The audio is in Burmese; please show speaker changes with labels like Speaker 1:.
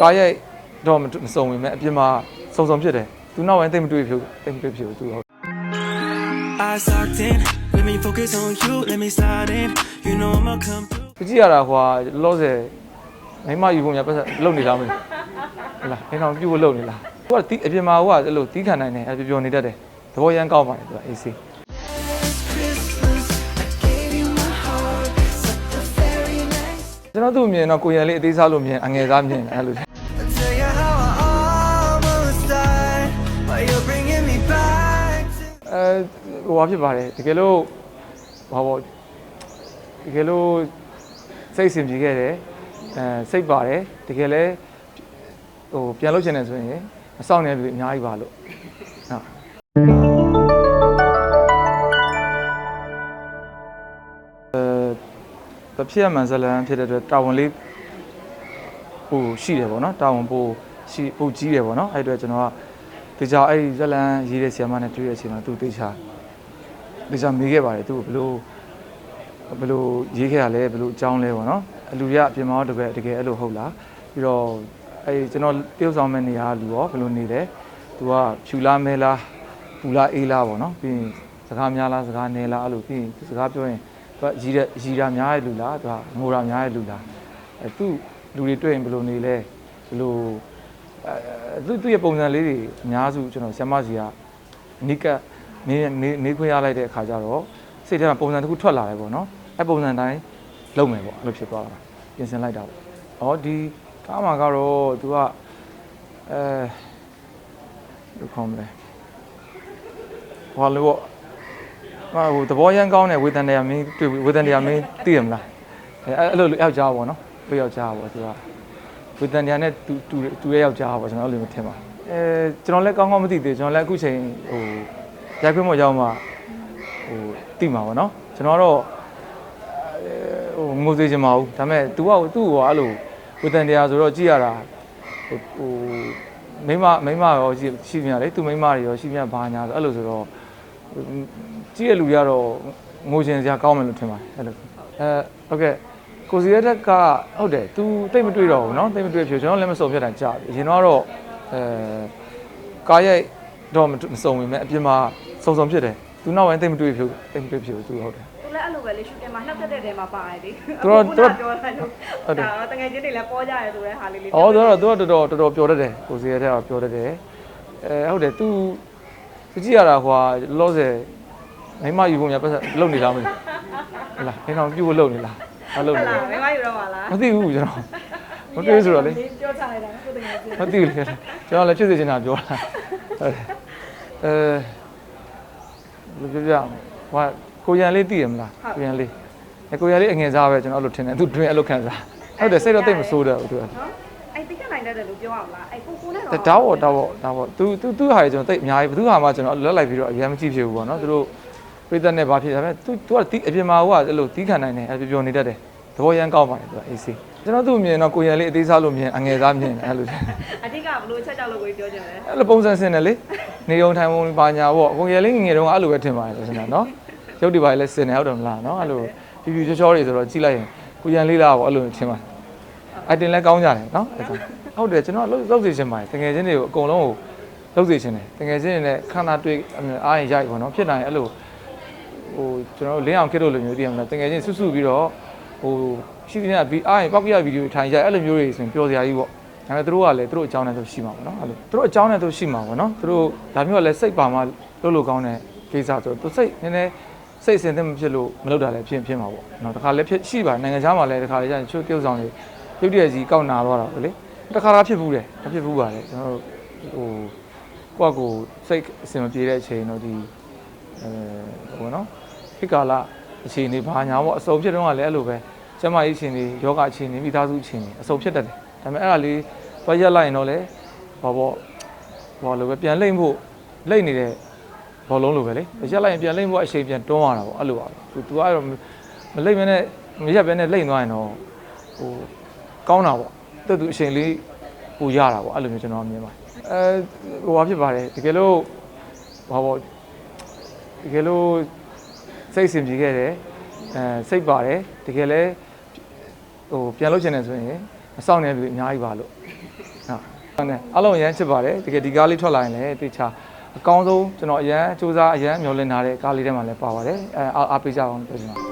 Speaker 1: ကားရိုက်တော့မမစုံဝင်မဲ့အပြင်မှာစုံစုံဖြစ်တယ်သူနောက်ပိုင်းတိတ်မတွေ့ဖြစ်ဘူးတိတ်မတွေ့ဖြစ်ဘူးသူဟုတ်
Speaker 2: I sucked in. Let me focus on you. Let me slide in. You know I'ma come through.
Speaker 1: ကြည့်ရတာဟွာလောဆယ်မိမယူဖို့ညာပတ်သက်လုံနေလားမသိဘူးဟလားအိမ်အောင်ပြုတ်ဖို့လုံနေလားသူကတီးအပြင်မှာဟိုကအဲ့လိုတီးခံနိုင်တယ်အဲ့ပျော်ပျော်နေတတ်တယ်သဘောရမ်းကောင်းပါတယ်သူက AC ကျွန်တော်သူ့အမြင်တော့ကိုရံလေးအသေးစားလို့မြင်အငယ်စားမြင်တယ်အဲ့လို
Speaker 2: I tell you how I almost died. But you're bringing me back to.
Speaker 1: အဲဟိုဘာဖြစ်ပါတယ်တကယ်လို့ဘာပေါ့တကယ်လို့စိတ်ဆင်ပြေခဲ့တယ်အဲစိတ်ပါတယ်တကယ်လဲဟိုပြန်လုပ်ချင်တယ်ဆိုရင်မစောင့်နေတဲ့လူတွေအများကြီးပါလို့ဟုတ်အဲ တဖြစ်ရမှန်ဇလန်ဖြစ်တဲ့အတွက်တာဝန်လေးဟိုရှိတယ်ပေါ့နော်တာဝန်ပို့ရှိပို့ကြီးတယ်ပေါ့နော်အဲ့အတွက်ကျွန်တော်ကတေချာအဲ့ဒီဇလန်ရေးတဲ့ဆီယမနဲ့တွေ့တဲ့အချိန်မှာသူတေချာတေချာမေးခဲ့ပါတယ်သူကဘလို့ဘလို့ရေးခဲ့ရလဲဘလို့အကြောင်းလဲပေါ့နော်အလူရအပြင်မှာတော့တကယ်တကယ်အဲ့လိုဟုတ်လားပြီးတော့အဲ့ဒီကျွန်တော်တယောက်ဆောင်မဲ့နေရာကလူရောဘလို့နေလဲသူကဖြူလားမဲလားပူလားအေးလားပေါ့နော်ပြီးရင်စကားများလားစကားနည်းလားအဲ့လိုပြီးရင်စကားပြောရင် သူကရီးတဲ့ရီးတာများရဲ့လူလားသူကငိုတာများရဲ့လူလားအဲသူလူတွေတွေ့ရင်ဘလို့နေလဲဘလို့အဲသူသူ့ရဲ့ပုံစံလေးတွေအများစုကျွန်တော်ဆ iam စီကနိကနေနေနေခွင့်ရလိုက်တဲ့အခါကျတော့စိတ်ထဲမှာပုံစံတစ်ခုထွက်လာတယ်ပေါ့နော်အဲပုံစံတိုင်းလုပ်မယ်ပေါ့အဲ့လိုဖြစ်သွားတာပြင်ဆင်လိုက်တာပေါ့ဩဒီကားမှာကတော့သူကအဲဘယ်လိုခေါ်မလဲဟောလို့ ပေါ့ဟိုသဘောရမ်းကောင်းတဲ့ဝေတန်တရားမင်းတွေ့ဝေတန်တရားမင်းသိရမလားအဲအဲ့လိုယောက်ျားပေါ့နော်သူယောက်ျားပေါ့သူကဝေတန်တရားနဲ့တူတူတူရဲ့ယောက်ျားပေါ့ကျွန်တော်အဲ့လိုမျိုးထင်ပါအဲကျွန်တော်လည်းကောင်းကောင်းမသိသေးကျွန်တော်လည်းအခုချိန်ဟိုရိုက်ခွင့်မရောက်မှဟိုသိမှာပေါ့နော်ကျွန်တော်တော့အဲဟိုငိုစေချင်ပါဘူးဒါပေမဲ့ तू ကသူ့ကိုအဲ့လိုဝေတန်တရားဆိုတော့ကြည့်ရတာဟိုဟိုမိမမိမရောရှိရှိမြလေသူမိမတွေရောရှိမြဘာညာဆိုအဲ့လိုဆိုတော့ ကြည့်ရလူတွေကတော့ငိုချင်စရာကောင်းမယ်လို့ထင်ပါတယ်အဲ့လိုအဲဟုတ်ကဲ့ ကိုစီရက်တက်ကဟုတ်တယ် तू တိတ်မတွေ့တော့ဘူးเนาะတိတ်မတွေ့ဖြစ်ကျွန်တော်လည်းမစုံဖြစ်တာကြာပြီအရင်တော့အဲကားရိုက်တော့မမစုံဝင်မဲ့အပြင်မှာစုံစုံဖြစ်တယ် तू နောက်ပိုင်းတိတ်မတွေ့ဖြစ်တိတ်မတွေ့ဖြစ် तू ဟုတ်တယ်
Speaker 3: သူလည်းအဲ့လိုပဲလေရှူတင်မှာနှောက်တက်တဲ့တဲမှာပါတယ်လေ
Speaker 1: သူတို့သူတို့
Speaker 3: ပြောတယ်လို့
Speaker 1: ဟုတ်တယ်
Speaker 3: ဒါတော့တကယ်ချင်းတွေလည်းပေါ်ကြရဲဆိုတဲ့ဟာလေးလေး
Speaker 1: အော်တော့တော့တော်တော်တော်တော်ပြောတတ်တယ်ကိုစီရက်တက်ကပြောတတ်တယ်အဲဟုတ်တယ် तू သူကြည့်ရတာဟွာလောဆယ်မိမယူဖို့များပတ်သက်လုံနေလားမသိဘူးဟလားအိမ်အောင်ပြုတ်ဖို့လုံနေလားမလုံ
Speaker 3: ဟုတ်
Speaker 1: နေ
Speaker 3: လား
Speaker 1: လား
Speaker 3: မင်းမယူတော့ပါလား
Speaker 1: မသိဘူးကျွန်တော်မတွေ့ဆိုတော့လေ
Speaker 3: ပြောချလိုက်တာကိုတကယ်ချင်း
Speaker 1: မသိဘူးလေကျွန်တော်လည်းဖြစ်စေချင်တာပြောတာဟုတ်တယ်အဲဘယ်လိုပြောပြဟိုကိုရန်လေးသိရမလားကိုရန်လေးအဲကိုရန်လေးအငယ်စားပဲကျွန်တော်အဲ့လိုထင်တယ်သူတွင်အဲ့လိုခံစားဟုတ်တယ်စိတ်တော့တိတ်မဆိုးတော့ဘူးသူက
Speaker 3: နော် အဲ့တိကျနိုင်တဲ့လို့ပြောအောင်လားအဲ့ကိုကိုနဲ့
Speaker 1: ဒါ
Speaker 3: တော့
Speaker 1: တော့တော့တော့တော့သူသူသူဟာကျွန်တော်တိတ်အများကြီးဘယ်သူဟာမှကျွန်တော်လွတ်လိုက်ပြီးတော့အများမကြည့်ဖြစ်ဘူးပေါ့နော်သူတို့ပြိတ္တနဲ့ဘာဖြစ်ဒါပေမဲ့သူသူကတီးအပြင်မှာဟိုကအဲ့လိုတီးခံနိုင်တယ်အဲ့ပျော်ပျော်နေတတ်တယ်သဘောရမ်းကောင်းပါတယ်သူက AC ကျွန်တော်သူ့အမြင်တော့ကိုရန်လေးအသေးစားလို့မြင်အငယ်စားမြင်တယ်အဲ့လို
Speaker 3: အတိကဘလို့ချက်ကြောက်လို့ကိုပြောချင်တယ်
Speaker 1: အဲ့လိုပုံစံဆင်တယ်လေနေုံထိုင်ပုံပါညာပေါ့အကုန်ရလေးငယ်ငယ်တုန်းကအဲ့လိုပဲထင်ပါတယ်လို့ဆင်တာနော်ရုပ်တွေပါလေဆင်တယ်ဟုတ်တယ်မလားနော်အဲ့လိုဖြူဖြူချောချောတွေဆိုတော့ကြည့်လိုက်ရင်ကိုရန်လေးလားပေါ့အဲ့လိုထင်ပါတယ် အတင်လည်းကောင်းကြတယ်နော်အဲ့ဒါဟုတ်တယ်ကျွန်တော်လှုပ်လှုပ်စေချင်ပါတယ်တကယ်ချင်းတွေကိုအကုန်လုံးကိုလှုပ်စေချင်တယ်တကယ်ချင်းတွေနဲ့ခန္ဓာတွေ့အားရင်ရိုက်ပေါ့နော်ဖြစ်နိုင်အဲ့လိုဟိုကျွန်တော်တို့လင်းအောင်ခက်လို့လိုမျိုးတည်ရမလားတကယ်ချင်းဆွဆွပြီးတော့ဟိုရှိနေတဲ့ဗီအားရင်ပောက်ပြဗီဒီယိုထိုင်ရိုက်အဲ့လိုမျိုးတွေဆိုရင်ပျော်စရာကြီးပေါ့ဒါပေမဲ့သူတို့ကလည်းသူတို့အကြောင်းနဲ့သူရှိမှာပေါ့နော်အဲ့လိုသူတို့အကြောင်းနဲ့သူရှိမှာပေါ့နော်သူတို့ဒါမျိုးကလည်းစိတ်ပါမှလုပ်လို့ကောင်းတဲ့ကိစ္စဆိုတော့သူစိတ်နည်းနည်းစိတ်အစင်သင့်မဖြစ်လို့မလုပ်တာလည်းဖြစ်ဖြစ်မှာပေါ့နော်တခါလည်းဖြစ်ရှိပါနိုင်ငံခြားမှာလည်းတခါလည်းကျရင်ချိုးပြုတ်ဆောင်တွေ ပြုတ်တရက်ကြီးကောက်နာတော့တာပဲလေတခါလားဖြစ်ဘူးတယ်မဖြစ်ဘူးပါလေကျွန်တော်တို့ဟိုကိုယ့်ကိုယ်စိတ်အစင်မပြေတဲ့အချိန်တော့ဒီအဲဟိုနော်ခေတ်ကာလအခြေအနေဘာညာပေါ့အစုံဖြစ်တော့ကလည်းအဲ့လိုပဲကျမကြီးအခြေအနေယောဂအခြေအနေမိသားစုအခြေအနေအစုံဖြစ်တတ်တယ်ဒါပေမဲ့အဲ့ဒါလေးသွားရက်လိုက်ရင်တော့လေဘာပေါ့ဘာလို့ပဲပြန်လိမ့်ဖို့လိမ့်နေတဲ့ဘောလုံးလိုပဲလေရက်လိုက်ရင်ပြန်လိမ့်ဖို့အချိန်ပြန်တွန်းရတာပေါ့အဲ့လိုပါပဲသူသူကတော့မလိမ့်မနဲ့မရက်ပဲနဲ့လိမ့်သွားရင်တော့ဟို ကောင်းတာပေါ့တူတူအချိန်လေးဟိုရတာပေါ့အဲ့လိုမျိုးကျွန်တော်မြင်ပါတယ်အဲဟိုဘာဖြစ်ပါတယ်တကယ်လို့ဘာပေါ့တကယ်လို့စိတ်ဆင်ပြေခဲ့တယ်အဲအဲစိတ်ပါတယ်တကယ်လဲဟိုပြန်လို့ချင်တယ်ဆိုရင်မစောင့်နေတဲ့လူတွေအများကြီးပါလို့ဟုတ်ဟုတ်တယ်အားလုံးအရန်ချစ်ပါတယ်တကယ်ဒီကားလေးထွက်လာရင်လည်းတေချာအကောင်းဆုံးကျွန်တော်အရန်စူးစမ်းအရန်မျှော်လင့်ထားတဲ့ကားလေးထဲမှာလည်းပါပါတယ်အဲအားအားပေးကြအောင်ပြောချင်ပါတယ်